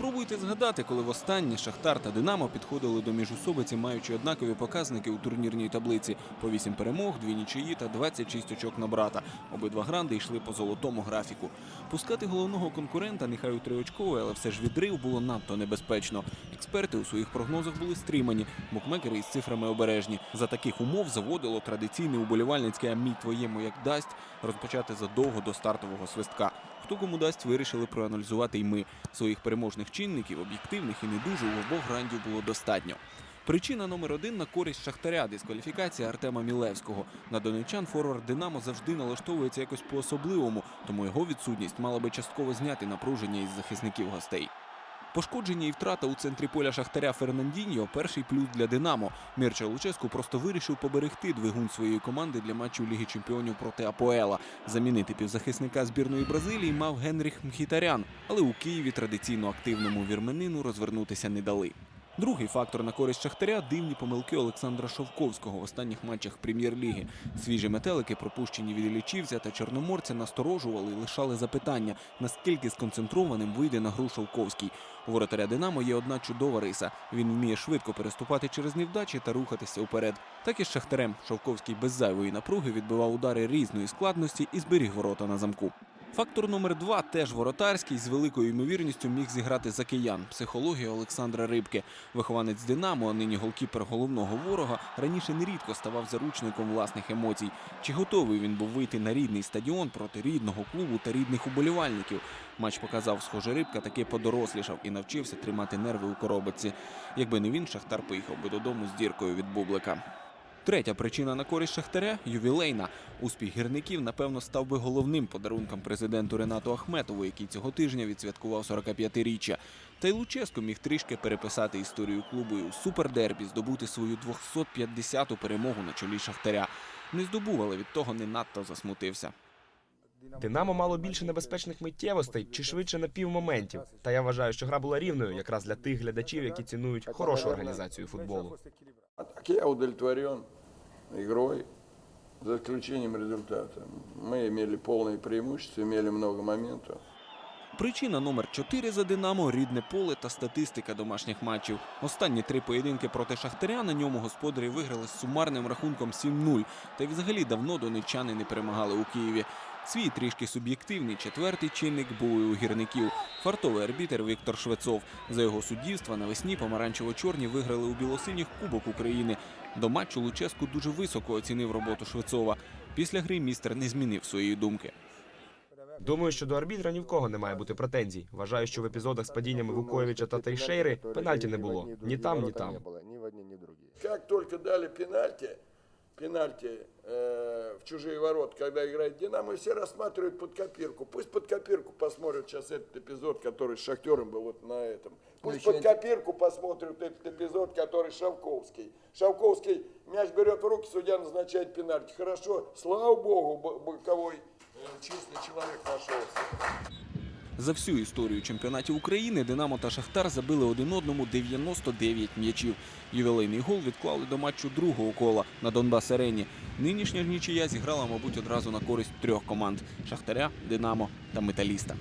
Спробуйте згадати, коли востаннє Шахтар та Динамо підходили до міжусобиці, маючи однакові показники у турнірній таблиці по 8 перемог, 2 нічиї та 26 очок на брата. Обидва гранди йшли по золотому графіку. Пускати головного конкурента, нехай у триочковий, але все ж відрив було надто небезпечно. Експерти у своїх прогнозах були стримані, букмекери із цифрами обережні. За таких умов заводило традиційний уболівальницький «А мій твоєму як дасть розпочати задовго до стартового свистка. Хто кому дасть, вирішили проаналізувати й ми. Своїх переможних чинників, об'єктивних і не дуже у обох грандів було достатньо. Причина номер один на користь Шахтаря дискваліфікація Артема Мілевського. На донечан форвард Динамо завжди налаштовується якось по-особливому, тому його відсутність мала би частково зняти напруження із захисників гостей. Пошкодження і втрата у центрі поля Шахтаря Фернандіньо – перший плюс для Динамо. Мірча Луческу просто вирішив поберегти двигун своєї команди для матчу Ліги Чемпіонів проти Апоела. Замінити півзахисника збірної Бразилії мав Генріх Мхітарян, але у Києві традиційно активному вірменину розвернутися не дали. Другий фактор на користь Шахтаря дивні помилки Олександра Шовковського в останніх матчах прем'єр-ліги. Свіжі метелики, пропущені від Іллічівця та Чорноморця, насторожували і лишали запитання, наскільки сконцентрованим вийде на гру Шовковський. У воротаря Динамо є одна чудова риса. Він вміє швидко переступати через невдачі та рухатися вперед. Так і з Шахтарем Шовковський без зайвої напруги відбивав удари різної складності і зберіг ворота на замку. Фактор номер два теж воротарський з великою ймовірністю міг зіграти за киян. Психологія Олександра Рибки. Вихованець Динамо, а нині голкіпер головного ворога, раніше нерідко ставав заручником власних емоцій. Чи готовий він був вийти на рідний стадіон проти рідного клубу та рідних уболівальників? Матч показав, схоже, рибка таки подорослішав і навчився тримати нерви у коробочці. Якби не він, Шахтар поїхав би додому з діркою від бублика. Третя причина на користь Шахтаря ювілейна. Успіх гірників, напевно, став би головним подарунком президенту Ренату Ахметову, який цього тижня відсвяткував 45-річчя. Та й Луческо міг трішки переписати історію клубу і у супердербі здобути свою 250-ту перемогу на чолі Шахтаря. Не здобув, але від того не надто засмутився. Динамо мало більше небезпечних миттєвостей чи швидше напівмоментів. Та я вважаю, що гра була рівною якраз для тих глядачів, які цінують хорошу організацію футболу. Игрой, за исключением результата. Мы имели полное преимущество, имели много моментов. Причина номер 4 за Динамо рідне поле та статистика домашніх матчів. Останні три поєдинки проти Шахтаря на ньому господарі виграли з сумарним рахунком 7-0. Та й взагалі давно донечани не перемагали у Києві. Свій трішки суб'єктивний четвертий чинник був і у гірників. Фартовий арбітер Віктор Швецов. За його суддівства навесні помаранчево-чорні виграли у білосиніх Кубок України. До матчу Луческу дуже високо оцінив роботу Швецова. Після гри містер не змінив своєї думки. Думаю, що до арбітра ні в кого не має бути претензій. Вважаю, що в епізодах з падіннями Вуковича та Тейшейри пенальті не було ні там, ні там. Другие. Только дали пенальти, пенальти э, в чужие ворота, когда играет Динамо, все рассматривают под копирку. Пусть под копирку посмотрят сейчас этот эпизод, который с Шахтером был вот на этом. Пусть под копирку посмотрят этот эпизод, который Шавковский. Шавковский мяч берет в руки, судья назначает пенальти. Хорошо, слава богу, бо- боковой э, честный человек нашелся. За всю історію чемпіонатів України Динамо та Шахтар забили один одному 99 м'ячів. Ювілейний гол відклали до матчу другого кола на Донбас Арені. Нинішня ж нічия зіграла, мабуть, одразу на користь трьох команд: Шахтаря, Динамо та Металіста.